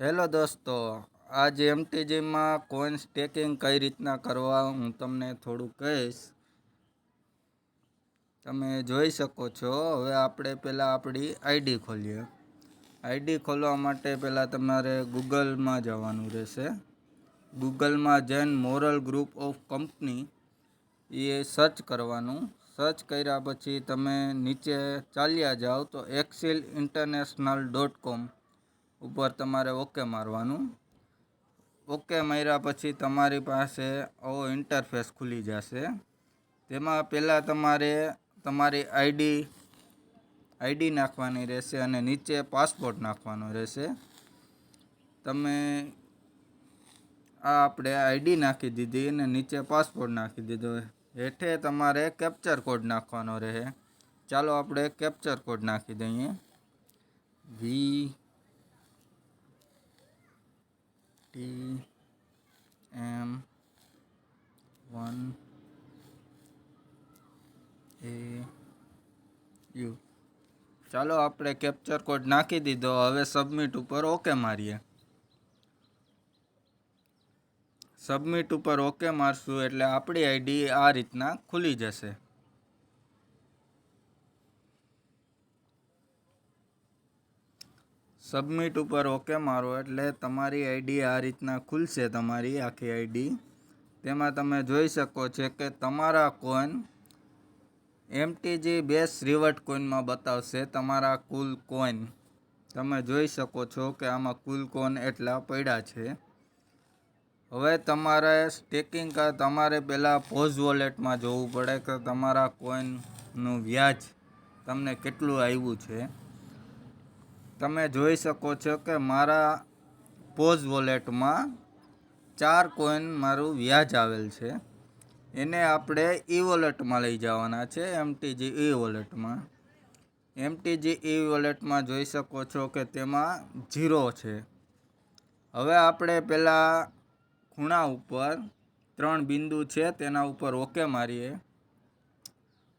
Hello દોસ્તો, આજે એમટીજીમાં coin stacking કઈ રીતના કરવા હું તમને થોડું કહીશ. તમે જોઈ શકો છો, હવે આપણે પહેલાં આપણી આઈડી ખોલીએ. આઈડી ખોલવા માટે પહેલાં તમારે ગૂગલમાં જવાનું રહેશે. ગૂગલમાં Jain moral group of company A search કરવાનું. સર્ચ કર્યા પછી તમે નીચે ચાલ્યા જાઓ તો એક્સિલ ઇન્ટરનેશનલ ડોટ કોમ. ઉપર તમારે ઓકે મારવાનું. ઓકે માર્યા પછી તમારી પાસે આવો ઇન્ટરફેસ ખુલી જશે. તેમાં પહેલાં તમારે તમારી આઈડી આઈડી નાખવાની રહેશે અને નીચે પાસપોર્ટ નાખવાનો રહેશે. તમે આ આપણે આઈડી નાખી દીધી અને નીચે પાસપોર્ટ નાખી દીધો. હેઠે તમારે કેપ્ચર કોડ નાખવાનો રહે. ચાલો આપણે કેપ્ચર કોડ નાખી દઈએ. V T M one A U ચાલો આપણે કેપ્ચર કોડ નાખી દીધો. હવે સબમિટ ઉપર ઓકે મારીએ. સબમિટ ઉપર ઓકે મારશું એટલે આપણી આઈડી આ રીતના ખુલી જશે. સબમિટ ઉપર ઓકે મારો એટલે તમારી આઈડી આ રીતના ખુલશે, તમારી આખી આઈડી તેમાં તમે જોઈ શકો છો કે તમારા કોઈન એમટીજી બેસ રિવર્ટ કોઈનમાં બતાવશે? તમારા કુલ કોઈન. તમે જોઈ શકો છો કે આમાં કુલ કોઈન એટલા પડ્યા છે. હવે તમારે સ્ટેકિંગ તમારે પહેલાં પોઝ વોલેટમાં જોવું પડે કે તમારા કોઈનનું વ્યાજ તમને કેટલું આવ્યું છે. તમે જોઈ શકો છો કે મારા પોઝ વોલેટમાં ચાર કોઈન મારું વ્યાજ આવેલ છે. એને આપણે ઈ વોલેટમાં લઈ જવાના છે, એમટીજી ઈ વોલેટમાં. એમટીજી ઈ વોલેટમાં જોઈ શકો છો કે તેમાં ઝીરો છે. હવે આપણે પહેલાં ખૂણા ઉપર ત્રણ બિંદુ છે, તેના ઉપર ઓકે મારીએ.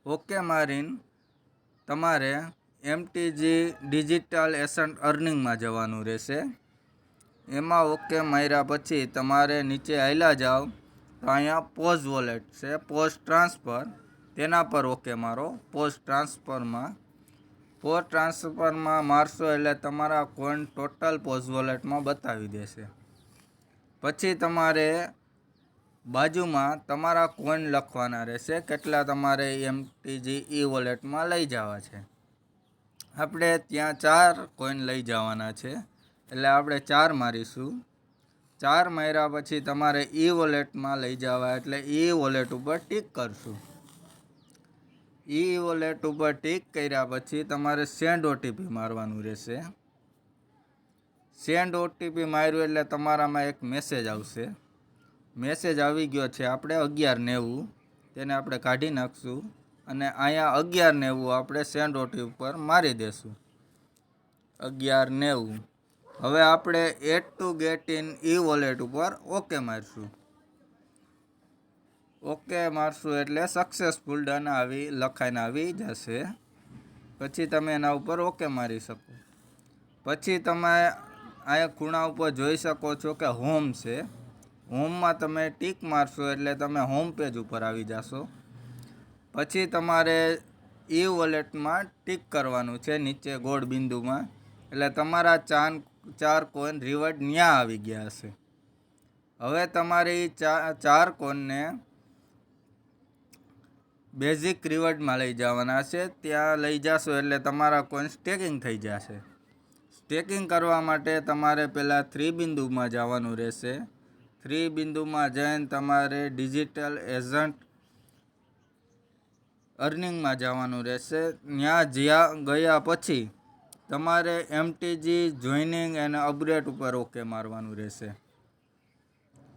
ઓકે મારીને તમારે એમટીજી ડિજિટલ એસન્ટ અર્નિંગમાં જવાનું રહેશે. એમાં ઓકે માર્યા પછી તમારે નીચે આયલા જાઓ. તો અહીંયા પોઝ વોલેટ છે, પોઝ ટ્રાન્સફર. તેના પર ઓકે મારો. પોઝ ટ્રાન્સફરમાં. પોઝ ટ્રાન્સફરમાં મારશો એટલે તમારા કોઈન ટોટલ પોઝ વોલેટમાં બતાવી દેશે. પછી તમારે બાજુમાં તમારા કોઈન લખવાના રહેશે, કેટલા તમારે એમટીજી ઈ વોલેટમાં લઈ જવા છે. આપણે ત્યાં ચાર કોઈન લઈ જવાના છે. એટલે આપણે ચાર મારીશું. ચાર માર્યા પછી તમારે ઈ વોલેટમાં લઈ જવા એટલે ઈ વોલેટ ઉપર ટીક કરશું. ઈ વોલેટ ઉપર ટીક કર્યા પછી તમારે સેન્ડ ઓટીપી મારવાનું રહેશે. સેન્ડ ઓટીપી માર્યું એટલે તમારામાં એક મેસેજ આવશે. મેસેજ આવી ગયો છે આપણે અગિયાર નેવું, તેને આપણે કાઢી નાખશું અને અહીંયા અગિયાર નેવું આપણે સેન્ડ ઓટીપી ઉપર મારી દેશું. અગિયાર નેવું. હવે આપણે at to get in e wallet ઉપર ઓકે મારશું. ઓકે મારશું એટલે સક્સેસફુલ ડન આવી, લખાઈને આવી જશે. પછી તમે એના ઉપર ઓકે મારી શકો. પછી તમે અહીંયા ખૂણા ઉપર જોઈ શકો છો કે હોમ છે. હોમમાં તમે ટીક મારશો એટલે તમે હોમ પેજ ઉપર આવી જશો. પછી તમારે ઈ વોલેટમાં ટીક કરવાનું છે નીચે ગોળ બિંદુમાં. એટલે તમારા ચાર ચાર કોઈન રિવર્ડ ન્યા આવી ગયા હશે. હવે તમારી ચાર કોઈનને બેઝિક રિવર્ડમાં લઈ જવાના છે. ત્યાં લઈ જશો એટલે તમારા કોઈન સ્ટેકિંગ થઈ જશે. સ્ટેકિંગ કરવા માટે તમારે પહેલાં થ્રી બિંદુમાં જવાનું રહેશે. થ્રી બિંદુમાં જઈને તમારે ડિજિટલ એજન્ટ અર્નિંગમાં જવાનું રહેશે. ત્યાં જ્યાં ગયા પછી તમારે એમટીજી જોઈનિંગ અને અપડેટ ઉપર ઓકે મારવાનું રહેશે.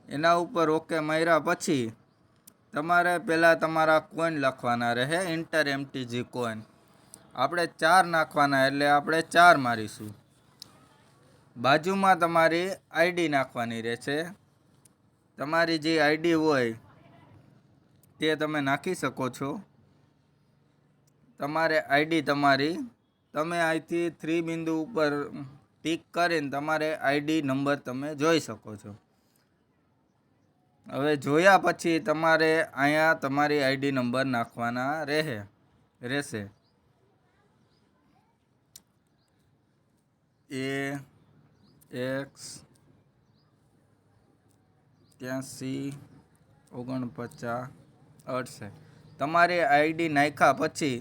એના ઉપર ઓકે માર્યા પછી તમારે પહેલાં તમારા કોઈન લખવાના રહે ઇન્ટર એમટીજી કોઈન આપણે ચાર નાખવાના, એટલે આપણે ચાર મારીશું. બાજુમાં તમારી આઈડી નાખવાની રહેશે. તમારી જે આઈડી હોય, તે તમે નાખી શકો છો. તમારે આઈડી તમારી તમે અહીંથી થ્રી બિંદુ ઉપર ટીક કરીને તમારે આઈડી નંબર તમે જોઈ શકો છો. હવે જોયા પછી તમારે અહીંયા તમારી આઈડી નંબર નાખવાના રહે, રહેશે. એ એક્સ ત્યાંસી ઓગણપચાસ, અડસઠ. તમારી આઈડી નાખ્યા પછી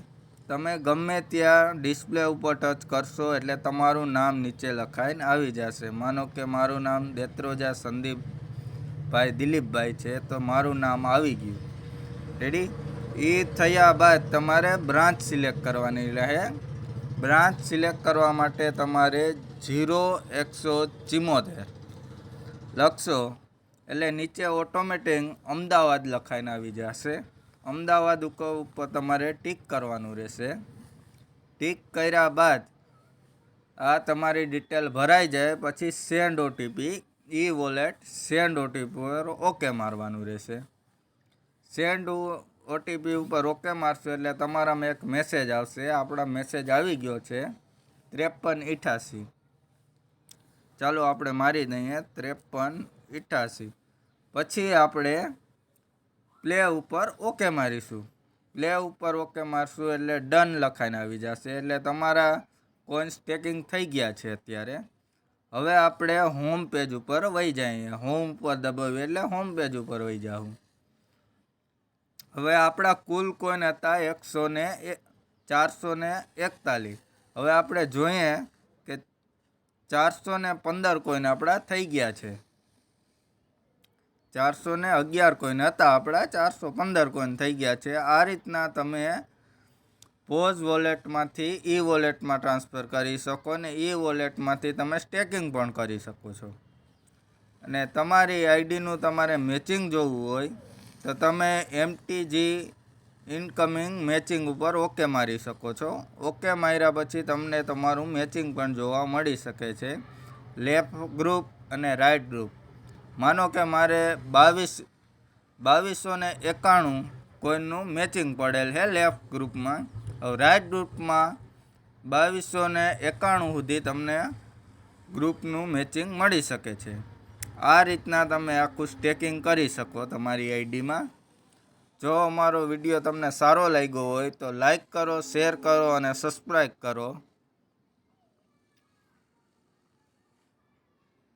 તમે ગમે ત્યાં ડિસ્પ્લે ઉપર ટચ કરશો એટલે તમારું નામ નીચે લખાઈને આવી જશે. માનો કે મારું નામ દેત્રોજા સંદીપભાઈ દિલીપભાઈ છે, તો મારું નામ આવી ગયું. રેડી એ થયા બાદ તમારે બ્રાન્ચ સિલેક્ટ કરવાની રહે. બ્રાન્ચ સિલેક્ટ કરવા માટે તમારે જીરો એકસો ચિમોતેર લખશો. એટલે નીચે ઓટોમેટિક અમદાવાદ લખાઈને આવી જશે. અમદાવાદ ઉપર તમારે ટીક કરવાનું રહેશે. ટીક કર્યા બાદ આ તમારી ડિટેલ ભરાઈ જાય, પછી send OTP e wallet send OTP પર ઓકે મારવાનું રહેશે. સેન્ડ ઓટીપી ઉપર ઓકે મારશો એટલે તમારામાં એક મેસેજ આવશે. આપણા મેસેજ આવી ગયો છે ત્રેપન ઇઠાસી ચાલો આપણે મારી દઈએ ત્રેપન ઇઠાસી પછી આપણે પ્લે ઉપર ઓકે મારીશું. પ્લે ઉપર ઓકે મારશું એટલે ડન લખાઈને આવી જશે. એટલે તમારા કોઈન ટેકિંગ થઈ ગયા છે અત્યારે. હવે આપણે હોમ પેજ ઉપર વહી જઈએ. હોમ ઉપર દબાવીએ એટલે હોમ પેજ ઉપર વહી જાઉં હવે આપણા કુલ કોઈન હતા એકસો ને ચારસો ને એકતાલીસ. હવે આપણે જોઈએ કે ચારસો ને પંદર કોઈન આપણા થઈ ગયા છે. ચારસો ને અગિયાર કોઈન હતા આપણા ચારસો પંદર કોઈન થઈ ગયા છે. આ રીતના તમે પોઝ વોલેટમાંથી ઈ વોલેટમાં ટ્રાન્સફર કરી શકો ને ઈ વોલેટમાંથી તમે સ્ટેકિંગ પણ કરી શકો છો. અને તમારી આઈડીનું તમારે મેચિંગ જોવું હોય, તો તમે એમટીજી ઇનકમિંગ મેચિંગ ઉપર ઓકે મારી શકો છો. ઓકે માર્યા પછી તમને તમારું મેચિંગ પણ જોવા મળી શકે છે. લેફ્ટ ગ્રુપ અને રાઇટ ગ્રુપ. માનો કે મારે બાવીસ, બાવીસો ને એકાણું કોઈનું મેચિંગ પડેલ છે લેફ્ટ ગ્રુપમાં હવે રાઈટ ગ્રુપમાં બાવીસો ને એકાણું સુધી તમને ગ્રુપનું મેચિંગ મળી શકે છે. આ રીતના તમે આખું સ્ટેકિંગ કરી શકો તમારી આઈડીમાં જો અમારો વીડિયો તમને સારો લાગ્યો હોય તો લાઈક કરો શેર કરો અને સબસ્ક્રાઈબ કરો.